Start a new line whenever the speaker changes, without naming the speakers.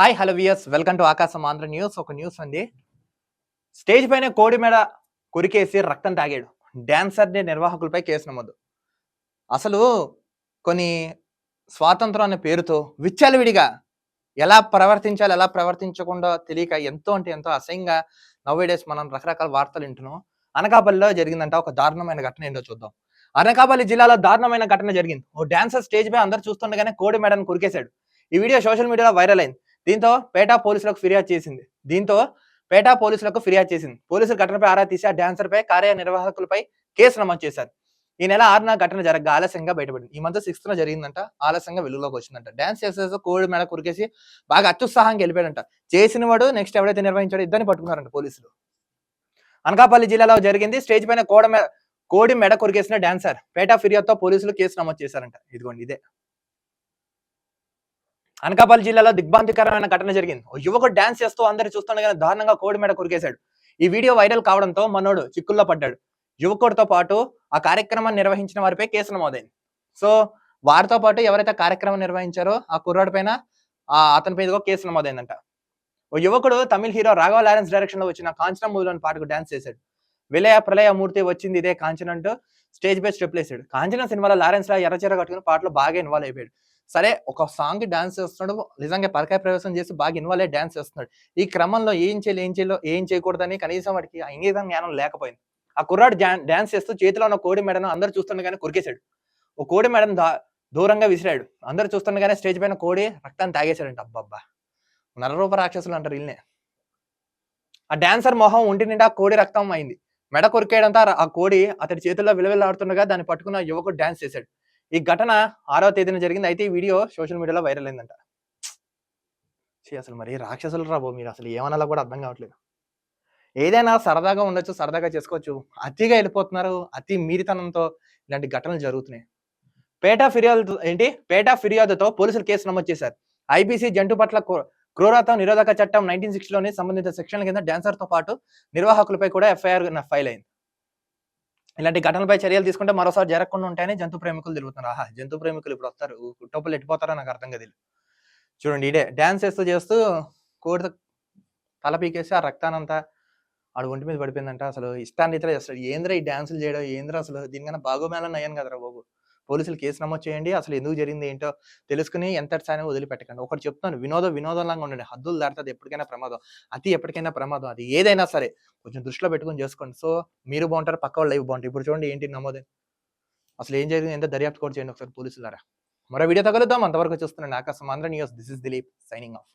Hi hello viewers welcome to Akasam Andhra news. ఒక news ఉంది. Stage పైన కోడి మెడ కొరికేసి రక్తం తాగాడు. డ్యాన్సర్ని నిర్వాహకులపై కేసు నమోదు. అసలు కొన్ని స్వాతంత్రం అనే పేరుతో విచ్చలవిడిగా ఎలా ప్రవర్తించాలి ఎలా ప్రవర్తించకుండా తెలియక ఎంతో అంటే ఎంతో అసహ్యంగా నవ్వేడేస్ మనం రకరకాల వార్తలు వింటున్నాం. అనకాపల్లిలో జరిగిందంట ఒక దారుణమైన ఘటన ఏంటో చూద్దాం. అనకాపల్లి జిల్లాలో దారుణమైన ఘటన జరిగింది. ఓ డాన్సర్ స్టేజ్ పై అందరు చూస్తుండగానే కోడి మెడను కురికేశాడు. ఈ వీడియో సోషల్ మీడియాలో వైరల్ అయింది. దీంతో పేటా పోలీసులకు ఫిర్యాదు చేసింది. దీంతో పేటా పోలీసులకు ఫిర్యాదు చేసింది. పోలీసులు ఘటనపై ఆరా తీసి ఆ డాన్సర్ పై కార్యనిర్వాహకులపై కేసు నమోదు చేశారు. ఈ నెల ఆరున ఘటన జరగ ఆలస్యంగా బయటపడింది. ఈ మంత్ సిక్స్త్ న జరిగిందంట. ఆలస్యంగా వెలుగులోకి వచ్చిందంట. డాన్స్ చేసేసి కోడి మేడ కురికేసి బాగా అత్యుత్సాహంగా వెళ్ళిపోయాడంట. చేసిన వాడు నెక్స్ట్ ఎవరైతే నిర్వహించాడో ఇద్దరిని పట్టుకున్నారంట పోలీసులు. అనకాపల్లి జిల్లాలో జరిగింది. స్టేజ్ పైన కోడ కోడి మెడ కొరికేసిన డాన్సర్ పేటా ఫిర్యాదుతో పోలీసులు కేసు నమోదు చేశారంట. ఇదిగోండి ఇదే. అనకాపల్లి జిల్లాలో దిగ్భాంతికరమైన ఘటన జరిగింది. ఓ యువకుడు డాన్స్ చేస్తూ అందరు చూస్తుండగానే దారుణంగా కోడి మీద కొరికేశాడు. ఈ వీడియో వైరల్ కావడంతో మనోడు చిక్కుల్లో పడ్డాడు. యువకుడితో పాటు ఆ కార్యక్రమాన్ని నిర్వహించిన వారిపై కేసు నమోదైంది. సో వారితో పాటు ఎవరైతే కార్యక్రమం నిర్వహించారో ఆ కుర్రాడి పైన ఆ అతని పైన కేసు నమోదైందంట. ఓ యువకుడు తమిళ హీరో రాఘవ లారెన్స్ డైరెక్షన్లో వచ్చిన కాంచన మూవీలోని పాటకు డాన్స్ చేశాడు. విలయ ప్రళయ మూర్తి వచ్చింది ఇదే కాంచన అంటూ స్టేజ్ పై స్టెప్ వేసాడు కాంచన సినిమాలో లారెన్స్ లా ఎర్రచీర కట్టుకుని పాటలో బాగా ఇన్వాల్వ్ అయిపోయాడు. సరే ఒక సాంగ్ డాన్స్ చేస్తున్నాడు. నిజంగా పరకాయ ప్రవేశం చేసి బాగా ఇన్వాల్వ్ అయ్యి డాన్స్ చేస్తున్నాడు. ఈ క్రమంలో ఏం చేయాలి ఏం చేయాలో ఏం చేయకూడదని కనీసం వాడికి ఆ జ్ఞానం లేకపోయింది. ఆ కుర్రాడు డాన్స్ చేస్తూ చేతిలో ఉన్న కోడి మెడను అందరు చూస్తుండగానే కొరికేశాడు. ఓ కోడి మెడను దూరంగా విసిరాడు. అందరు చూస్తుండగానే స్టేజ్ పైన కోడి రక్తాన్ని తాగేశాడంట. అబ్బబ్బా! నరరూప రాక్షసులు అంటారు వీళ్ళనే. ఆ డాన్సర్ మొహం ఒంటి నిండా కోడి రక్తం అయింది. మెడ కొరికేయడంతో ఆ- ఆ కోడి అతడి చేతుల్లో విలువెల్లాడుతుండగా దాన్ని పట్టుకున్న యువకుడు డాన్స్ చేశాడు. ఈ ఘటన ఆరో తేదీన జరిగింది. అయితే ఈ వీడియో సోషల్ మీడియాలో వైరల్ అయిందంట. అసలు మరి రాక్షసులు రాబో మీరు? అసలు ఏమనాలో కూడా అర్థం కావట్లేదు. ఏదైనా సరదాగా ఉండొచ్చు సరదాగా చేసుకోవచ్చు. అతిగా వెళ్ళిపోతున్నారు. అతి మీరితనంతో ఇలాంటి ఘటనలు జరుగుతున్నాయి. పేటా ఫిర్యాదు ఏంటి? పేటా ఫిర్యాదుతో పోలీసులు కేసు నమోదు చేశారు. ఐపీసీ జంటు పట్ల క్రూ- క్రూరత నిరోధక చట్టం నైన్టీన్ సిక్స్టీలోని సంబంధిత సెక్షన్ల కింద డ్యాన్సర్తో పాటు నిర్వాహకులపై కూడా ఎఫ్ఐఆర్ ఫైల్ అయింది. ఇలాంటి ఘటనలపై చర్యలు తీసుకుంటే మరోసారి జరగకుండా ఉంటాయని జంతు ప్రేమికులు తిరుగుతున్నారు. ఆహా జంతు ప్రేమికులు ఇప్పుడు వస్తారు. కుట్టోపులు ఎట్టిపోతారో నాకు అర్థం కదిలి చూడండి ఇదే డాన్స్ చేస్తూ చేస్తూ కోడి తల పీకేసి ఆ రక్తానంతా ఆడు ఒంటి మీద పడిపోయిందంట. అసలు ఇష్టాన్ని ఇతర చేస్తాడు. ఏంద్ర ఈ డాన్సులు చేయడం? ఏంద్ర అసలు? దీనికన్నా బాగోమేళన అయ్యాను కదరా బాబు. పోలీసులు కేసు నమోదు చేయండి. అసలు ఎందుకు జరిగింది ఏంటో తెలుసుకుని ఎంత సాయం వదిలిపెట్టకండి. ఒకటి చెప్తాను వినోదం వినోదంలాగా ఉండండి. హద్దులు దాటుతుంది ఎప్పటికైనా ప్రమాదం. అతి ఎప్పటికైనా ప్రమాదం. అది ఏదైనా సరే కొంచెం దృష్టిలో పెట్టుకొని చేసుకోండి. సో మీరు బాగుంటారు? పక్క వాళ్ళు లైఫ్ బాగుంటారు ఇప్పుడు చూడండి ఏంటి నమోదు. అసలు ఏం జరిగింది? ఎంత దర్యాప్తు కూడా చేయండి ఒకసారి పోలీసులారా మరో వీడియో తగలుద్దాం. అంతవరకు చూస్తున్నాను Akasam Andhra news. This is Dilip signing off.